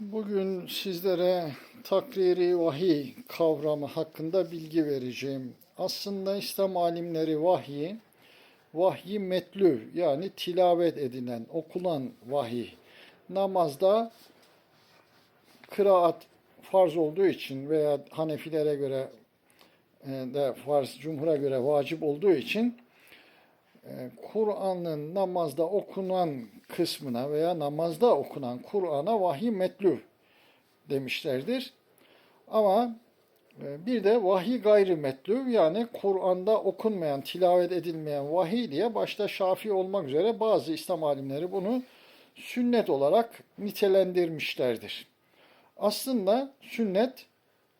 Bugün sizlere takriri vahiy kavramı hakkında bilgi vereceğim. Aslında İslam alimleri vahyi, vahyi metlü yani tilavet edilen, okunan vahiy. Namazda kıraat farz olduğu için veya Hanefilere göre e, de farz, cumhura göre vacip olduğu için Kur'an'ın namazda okunan kısmına veya namazda okunan Kur'an'a vahiy metlü demişlerdir. Ama e, bir de vahiy gayri metlü yani Kur'an'da okunmayan, tilavet edilmeyen vahiy diye başta Şafii olmak üzere bazı İslam alimleri bunu sünnet olarak nitelendirmişlerdir. Aslında sünnet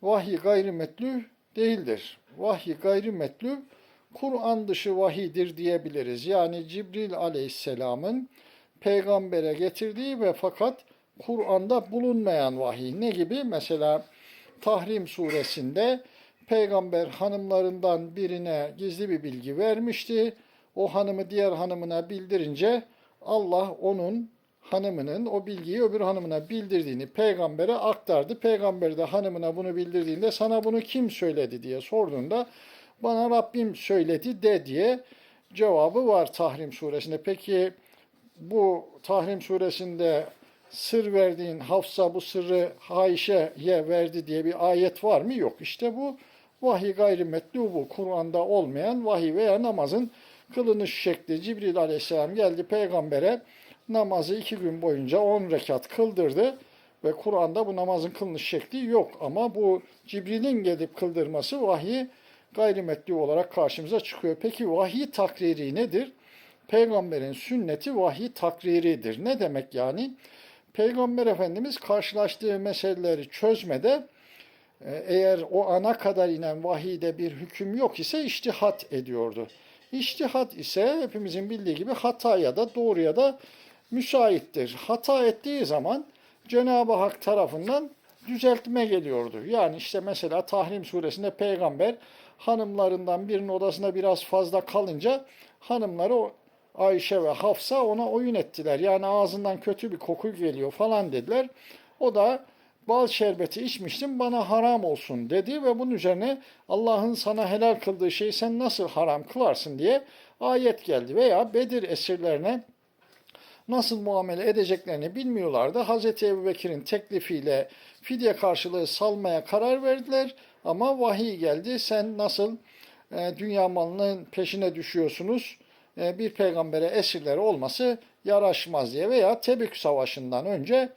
vahiy gayri metlü değildir. Vahiy gayri metlü Kur'an dışı vahidir diyebiliriz. Yani Cibril aleyhisselamın peygambere getirdiği ve fakat Kur'an'da bulunmayan vahiy. Ne gibi? Mesela Tahrim suresinde peygamber hanımlarından birine gizli bir bilgi vermişti. O hanımı diğer hanımına bildirince Allah onun hanımının o bilgiyi öbür hanımına bildirdiğini peygambere aktardı. Peygamber de hanımına bunu bildirdiğinde sana bunu kim söyledi diye sorduğunda bana Rabbim söyledi de diye cevabı var Tahrim suresinde. Peki bu Tahrim suresinde sır verdiğin Hafsa bu sırrı Ayşe'ye verdi diye bir ayet var mı? Yok. İşte bu vahiy gayrimetli bu. Kur'an'da olmayan vahiy veya namazın kılınış şekli. Cibril aleyhisselam geldi peygambere namazı iki gün boyunca on rekat kıldırdı ve Kur'an'da bu namazın kılınış şekli yok. Ama bu Cibril'in gelip kıldırması vahiy gayrimetli olarak karşımıza çıkıyor. Peki vahiy takriri nedir? Peygamberin sünneti vahiy takriridir. Ne demek yani? Peygamber Efendimiz karşılaştığı meseleleri çözmede e, eğer o ana kadar inen vahiyde bir hüküm yok ise iştihat ediyordu. İştihat ise hepimizin bildiği gibi hata ya da doğruya da müsaittir. Hata ettiği zaman Cenab-ı Hak tarafından düzeltme geliyordu. Yani işte mesela Tahrim suresinde peygamber hanımlarından birinin odasına biraz fazla kalınca hanımları Ayşe ve Hafsa ona oyun ettiler. Yani ağzından kötü bir koku geliyor falan dediler. O da bal şerbeti içmiştim bana haram olsun dedi ve bunun üzerine Allah'ın sana helal kıldığı şeyi sen nasıl haram kılarsın diye ayet geldi. Veya Bedir esirlerine nasıl muamele edeceklerini bilmiyorlardı. Hazreti Ebu Bekir'in teklifiyle fidye karşılığı salmaya karar verdiler. Ama vahiy geldi. Sen nasıl e, dünya malının peşine düşüyorsunuz? E, bir peygambere esirleri olması yaraşmaz diye. Veya Tebük Savaşı'ndan önce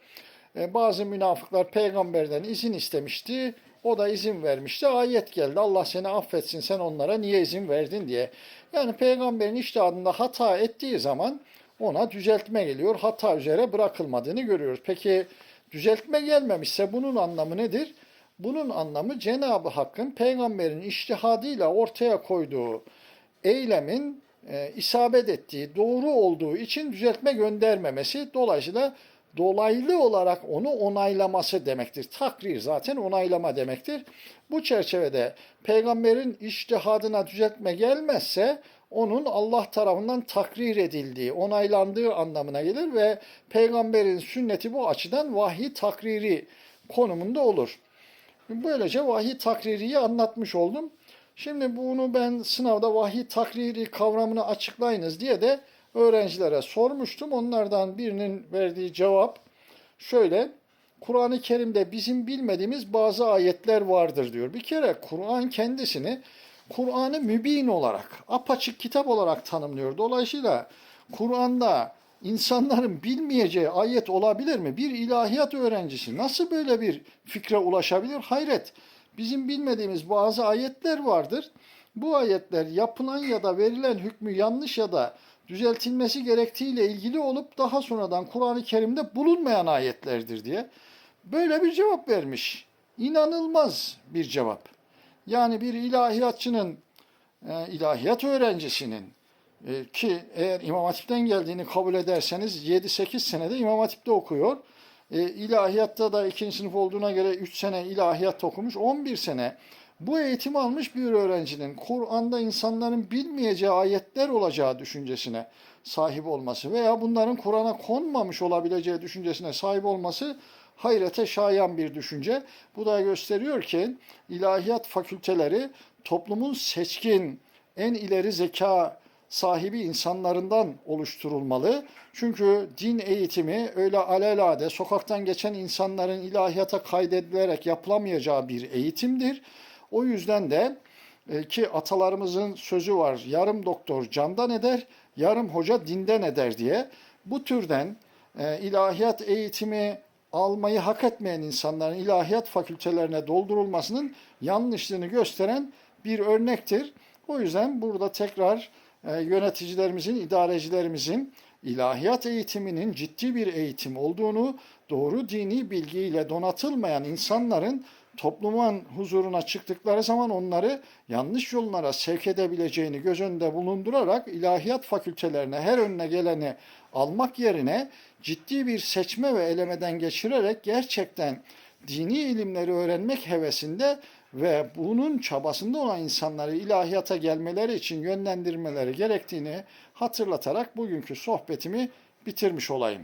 e, bazı münafıklar peygamberden izin istemişti. O da izin vermişti. Ayet geldi. Allah seni affetsin sen onlara niye izin verdin diye. Yani peygamberin iştihadında hata ettiği zaman ona düzeltme geliyor. Hata üzere bırakılmadığını görüyoruz. Peki düzeltme gelmemişse bunun anlamı nedir? Bunun anlamı Cenab-ı Hakk'ın peygamberin iştihadıyla ortaya koyduğu eylemin e, isabet ettiği, doğru olduğu için düzeltme göndermemesi. Dolayısıyla dolaylı olarak onu onaylaması demektir. Takrir zaten onaylama demektir. Bu çerçevede peygamberin iştihadına düzeltme gelmezse onun Allah tarafından takrir edildiği, onaylandığı anlamına gelir ve peygamberin sünneti bu açıdan vahiy takriri konumunda olur. Böylece vahiy takririyi anlatmış oldum. Şimdi bunu ben sınavda vahiy takriri kavramını açıklayınız diye de öğrencilere sormuştum. Onlardan birinin verdiği cevap şöyle. Kur'an-ı Kerim'de bizim bilmediğimiz bazı ayetler vardır diyor. Bir kere Kur'an kendisini Kur'an'ı mübin olarak, apaçık kitap olarak tanımlıyor. Dolayısıyla Kur'an'da insanların bilmeyeceği ayet olabilir mi? Bir ilahiyat öğrencisi nasıl böyle bir fikre ulaşabilir? Hayret. Bizim bilmediğimiz bazı ayetler vardır. Bu ayetler yapılan ya da verilen hükmü yanlış ya da düzeltilmesi gerektiğiyle ilgili olup daha sonradan Kur'an-ı Kerim'de bulunmayan ayetlerdir diye böyle bir cevap vermiş. İnanılmaz bir cevap. Yani bir ilahiyatçının, e, ilahiyat öğrencisinin e, ki eğer İmam Hatip'ten geldiğini kabul ederseniz 7-8 senede İmam Hatip'te okuyor. E, ilahiyatta da ikinci sınıf olduğuna göre 3 sene ilahiyat okumuş, 11 sene Bu eğitimi almış bir öğrencinin Kur'an'da insanların bilmeyeceği ayetler olacağı düşüncesine sahip olması veya bunların Kur'an'a konmamış olabileceği düşüncesine sahip olması hayrete şayan bir düşünce. Bu da gösteriyor ki ilahiyat fakülteleri toplumun seçkin, en ileri zeka sahibi insanlarından oluşturulmalı. Çünkü din eğitimi öyle alelade sokaktan geçen insanların ilahiyata kaydedilerek yapılamayacağı bir eğitimdir. O yüzden de e, ki atalarımızın sözü var yarım doktor candan eder, yarım hoca dinden eder diye. Bu türden e, ilahiyat eğitimi almayı hak etmeyen insanların ilahiyat fakültelerine doldurulmasının yanlışlığını gösteren bir örnektir. O yüzden burada tekrar e, yöneticilerimizin, idarecilerimizin ilahiyat eğitiminin ciddi bir eğitim olduğunu, doğru dini bilgiyle donatılmayan insanların toplumun huzuruna çıktıkları zaman onları yanlış yollara sevk edebileceğini göz önünde bulundurarak ilahiyat fakültelerine her önüne geleni almak yerine ciddi bir seçme ve elemeden geçirerek gerçekten dini ilimleri öğrenmek hevesinde ve bunun çabasında olan insanları ilahiyata gelmeleri için yönlendirmeleri gerektiğini hatırlatarak bugünkü sohbetimi bitirmiş olayım.